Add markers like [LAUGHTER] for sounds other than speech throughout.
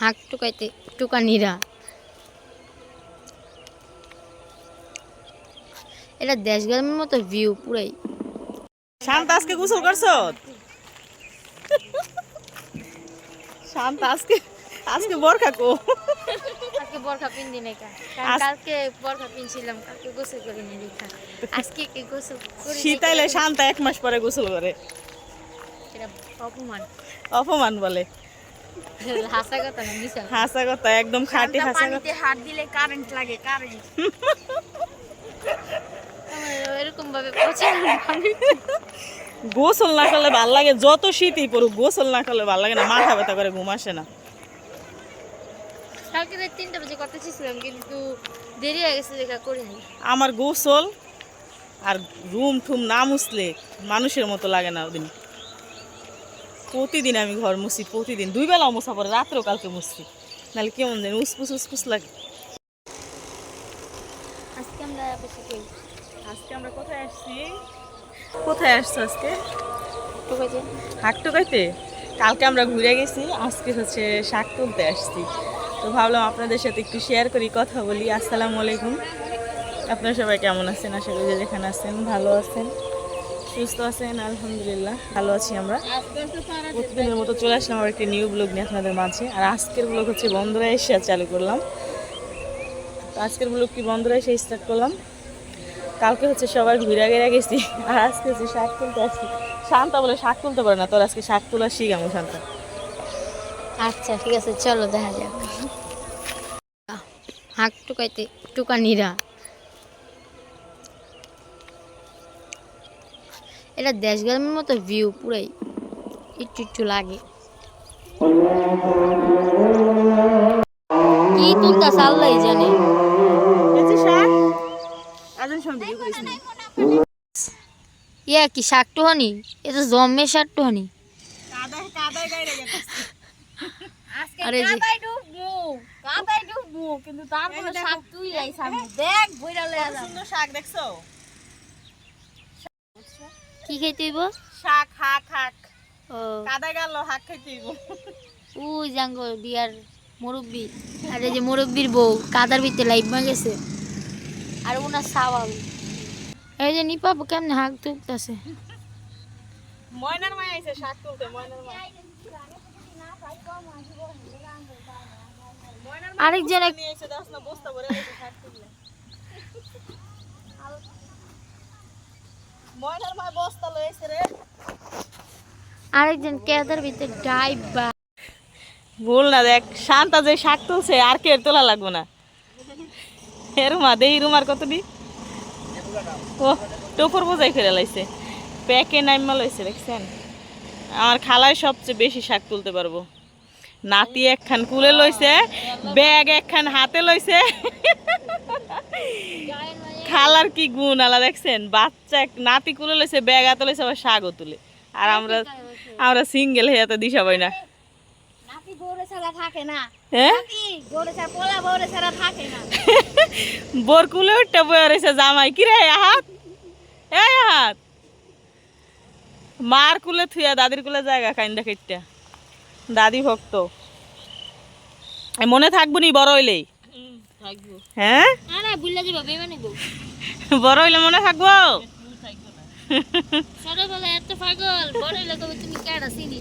হাঁক টুকাইতে টুকানিরা। এটা দেশ গ্রামের মতো ভিউ পুরাই। শান্ত আজকে গোসল করছ? শান্ত আজকে আজকে বরখা কো? আজকে বরখা পিন্দি নাই কালকে বরখা পিনছিলাম কালকে গোসল করি নি রেখা আজকে কি গোসল করি শীতাইলে শান্ত এক মাস পরে গোসল করে। এটা অপমান। অপমান বলে। [LAUGHS] হাসা কথা না মিশা হাসা কথা একদম খাঁটি হাসা কথা হাত দিলে কারেন্ট লাগে কারেন্ট এরকম ভাবে পচে গোসল না করলে ভালো লাগে যত শীতই পড়ুক গোসল না করলে ভালো লাগে না মাথা ব্যথা করে ঘুম আসে না। কালকে রাত তিনটা বাজে কথা ছিলাম কিন্তু দেরি হয়ে গেছে দেখা করিনি আমার গোসল আর রুম ঠুম না মুছলে মানুষের মতো লাগে না ওদিন। প্রতিদিন আমি ঘর মুছি প্রতিদিন। দুই বেলাও মোছা পরে রাত্রেও কালকে মুছছি। নাহলে কেমন জানি উসপুস উসপুস লাগে। আজকে আমরা আজকে আমরা কোথায় আসছি? কোথায় আসছো আজকে? হাট টোকাইতে কালকে আমরা ঘুরে গেছি আজকে হচ্ছে শাক তুলতে আসছি। তো ভাবলাম আপনাদের সাথে একটু শেয়ার করি কথা বলি। আসসালামু আলাইকুম। আপনারা সবাই কেমন আছেন? আশা করি যেখানে আছেন ভালো আছেন। সুস্থ আছেন, আলহামদুলিল্লাহ, ভালো আছি আমরা। প্রতিদিনের মতো চলে আসলাম আমার একটি নিউ ব্লগ নিয়ে আপনাদের মাঝে। আর আজকের ব্লগ হচ্ছে বন্ধুরা এসে চালু করলাম। তো আজকের ব্লগটি বন্ধুরা এসে স্টার্ট করলাম? কালকে হচ্ছে সবাই ঘুরে গেড়ে গেছি। আর আজকে হচ্ছে শাক তুলতে আসছি শান্তা বলে শাক তুলতে পারে না, তোর আজকে শাক তোলা শিখামো শান্তা। আচ্ছা ঠিক আছে, চলো দেখা যাক। হাঁক টুকাইতে টুকানিরা এটা দেশ গ্রামের মতো ভিউ পুরাই একটু একটু লাগে। কি তুলতা আল্লাহ জানে। ইয়া কি শাক টুহানি? এ তো জম্মে শাক টুহানি। আরে যে কিন্তু তারপরে শাক তুই দেখ বইরা লয়া সুন্দর শাক দেখছ? কি খাইতে হইব? শাক হাক হাক। ও। কাদায় গেল হাক খাইতে হইব। ওই জাঙ্গ দিয়ার মুরব্বি। আর এই যে মুরব্বির বউ কাদার ভিতরে লাইভ গেছে। আর ওনার সাওয়াল। এই যে নিপাবো কেমনে হাঁক তুলতেছে ময়নার মায় আইছে শাক তুলতে ময়নার মা আরেকজন এক- বস্তা ভরে শাক তুললে। [LAUGHS] ময়নার মা বস্তা লয়েছে রে। আরেকজন কেদার ভিতরে ডাইভ বা ভুল না দেখ শান্তা যে শাক তুলছে আর কে তোলা লাগবো না। এ রুমা দেই রুমার কত দি? ও টোপর বোঝাই ফেলে লাইছে। প্যাকে নাইমা লইছে দেখছেন? আমার খালায় সবচেয়ে বেশি শাক তুলতে পারব। নাতি একখান কুলে লইছে ব্যাগ একখান হাতে লইছে। খালার কি গুণ আলা দেখছেন? বাচ্চা এক- নাতি কুলে লইছে ব্যাগ হাতে লইছে আবার শাকও তুলে। আর আমরা আমরা সিঙ্গেল হয়ে এত দিশা পাই না। হ্যাঁ? [LAUGHS] বোর কুলে উঠতে বয়ে রয়েছে জামাই। কি রে হাত এই হাত মার কুলে থুয়া দাদির কুলে জায়গা খাইন দেখিটা দাদি ভক্ত। মনে থাকব নি বড় হইলেই। হ্যাঁ বড় হইলে মনে থাকব? এত পাগল বড় হইলে তুমি কেডা চিনি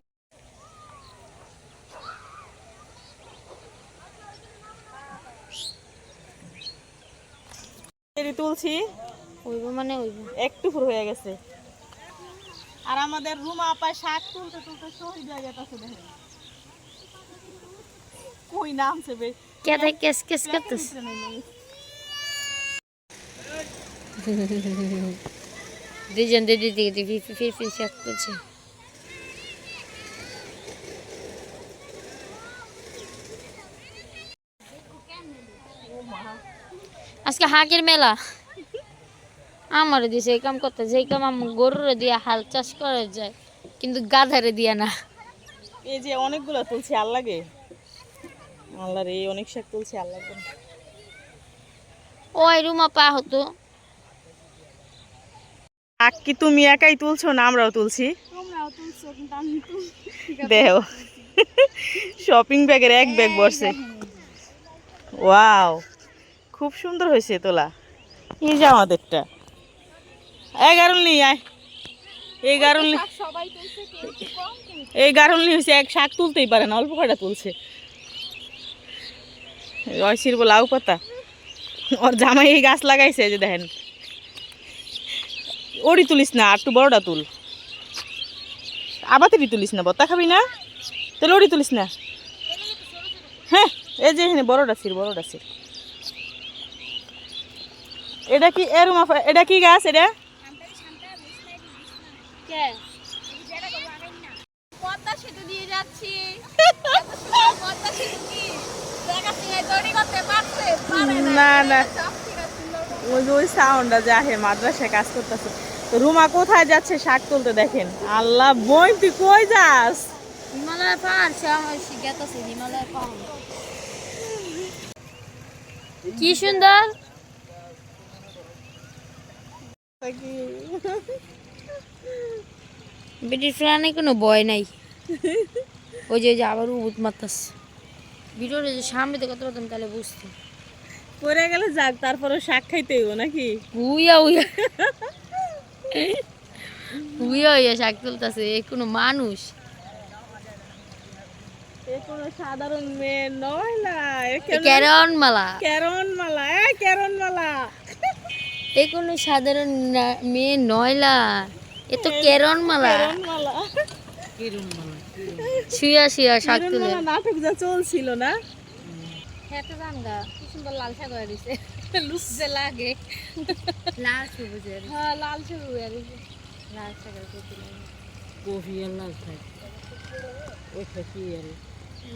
তুলছি। হইব মানে হইব একটু ফুর হয়ে গেছে। আর আমাদের রুম আপায় শাক তুলতে তুলতে শহীদ হয়ে গেছে কই নামছে বে কেদাই কেস কেস করতেছে দুজন দিদি দিদি ফিফি ফিফি চেক করছে আজকে হাঁকের মেলা। আমার দিছে এই কাম করতে যে কাম আম গরুরে দিয়ে হাল চাষ করা যায় কিন্তু গাধারে দিয়া না। এই যে অনেকগুলো তুলছি আর লাগে। আল্লাহ রে অনেক শাক তুলছি লাগবে ওই রুমা পা হতো শাক কি তুমি একাই তুলছো না আমরাও তুলছি? তোমরাও তুলছো কিন্তু আমি দেহ। শপিং ব্যাগের এক ব্যাগ বসছে ওয়াও খুব সুন্দর হয়েছে তোলা। এই যে আমাদেরটা। এই গারুল নি আয়। এই গারুল নি এই গারুল নি হয়েছে এক শাক তুলতেই পারে না অল্প কটা তুলছে। রয়সির লাউ পাতা। ওর জামাই এই গাছ লাগাইছে যে দেখেন। ওড়ি তুলিস না আর একটু বড়টা তুল। আবাতেরই তুলিস না বত্তা খাবি না? তাহলে ওড়ি তুলিস না। হ্যাঁ এই যে এখানে বড়টা ছিল বড়টা ছিল এটা কি আফা- এটা কি গাছ এটা? পদ্মা সেতু দিয়ে যাচ্ছি। [LAUGHS] পদ্মা সেতু কি? দেখাচ্ছি এই তৈরি করতে পারছে পারে না না। সব ঠিক আছে ওই যে ওই সাউন্ডটা যে আহে মাদ্রাসায় কাজ করতেছে। রুমা কোথায় যাচ্ছে শাক তুলতে দেখেন। আল্লাহ বই তুই কই যাস? হিমালয় পাহাড় হিমালয় পাহাড়। কি সুন্দর। [LAUGHS] বেটির ফ্রানে কোনো ভয় নাই। ওই যে আবার উবুত মারতাস ভিডিওটা যে সামনে কত রকম তাহলে বুঝতে পরে গেলে যাক তারপরে শাক খাইতে হইব নাকি? উইয়া উইয়া। উইয়া উইয়া শাক তুলতাছে এ কোনো মানুষ। এ কোনো সাধারণ মেয়ে নয় না এ মালা মালা মালা কোনো সাধারণ না- মেয়ে নয়লা এ তো কেরন মালা কেরন মালা শুয়া শুয়া শাক তুলে। নাটক যা চলছিল না? হ্যাঁ তো জান গা কি সুন্দর লাল শাক হয়ে দিছে লাগে। লাল সবুজের হ্যাঁ লাল শাক হয়ে দিছে লাল শাকের কচি লাগে।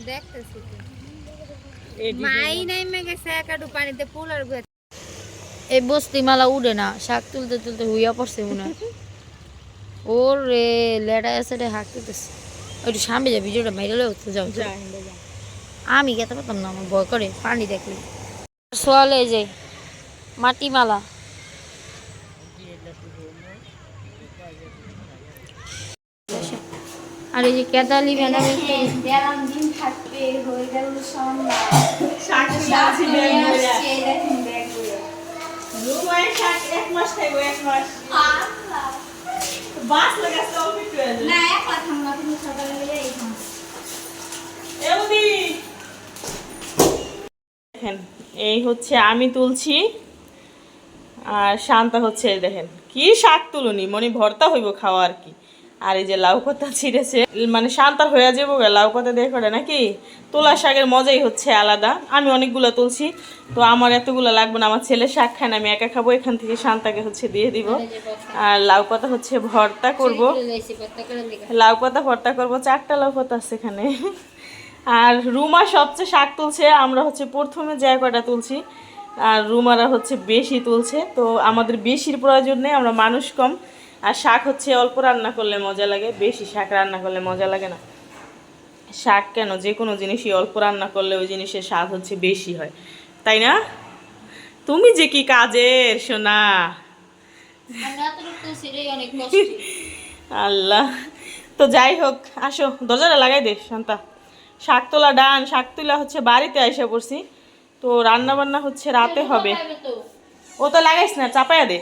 দেখতেছি তো। এই মাই নাই মে গেছে একাডু পানিতে ফুল আর গুয়ে এই বস্তি মালা উড়ে না শাক তুলতে তুলতে হুইয়া পড়ছে মনে হয়। [LAUGHS] ওর রে লেডা এসে রে হাঁক তুলতেছে একটু সামনে যা ভিডিওটা মেরে হতে যাও। আমি খেতে পারতাম না আমার ভয় করে পানি দেখলে সোয়ালে এই যে মাটি মালা আর এই যে কেতালি ম্যাডাম এক মাস এক মাস। বাস না এক কথা না তুমি সকালে গেলে এই খান এমনি। দেখেন এই হচ্ছে আমি তুলছি আর শান্তা হচ্ছে দেখেন কি শাক তুলুনি মনে ভর্তা হইব খাওয়া আর কি। আর এই যে লাউ পাতা ছিঁড়েছে মানে শান্তার হয়ে যাব গে লাউ পাতা দিয়ে করে নাকি? তোলা শাকের মজাই হচ্ছে আলাদা। আমি অনেকগুলো তুলছি তো আমার এতগুলো লাগবে না আমার ছেলে শাক খায় না আমি একা খাব এখান থেকে শান্তাকে হচ্ছে দিয়ে দিব। আর লাউ পাতা হচ্ছে ভর্তা করব। লাউ পাতা ভর্তা করব চারটা লাউ পাতা আছে এখানে। আর রুমা সবচেয়ে শাক তুলছে আমরা হচ্ছে প্রথমে যে কয়টা তুলছি আর রুমারা হচ্ছে বেশি তুলছে তো আমাদের বেশির প্রয়োজন নেই আমরা মানুষ কম। আর শাক হচ্ছে অল্প রান্না করলে মজা লাগে বেশি শাক রান্না করলে মজা লাগে না। শাক কেন? যে কোনো জিনিসই অল্প রান্না করলে ওই জিনিসের স্বাদ হচ্ছে বেশি হয়। তাই না? তুমি যে কি কাজের সোনা? [LAUGHS] আল্লাহ। তো যাই হোক আসো দরজাটা লাগাই দে শান্তা। শাক তোলা ডান শাক তোলা হচ্ছে বাড়িতে আইসা পড়ছি। তো রান্না বান্না হচ্ছে রাতে হবে। ও তো লাগাইস না চাপায়া দে।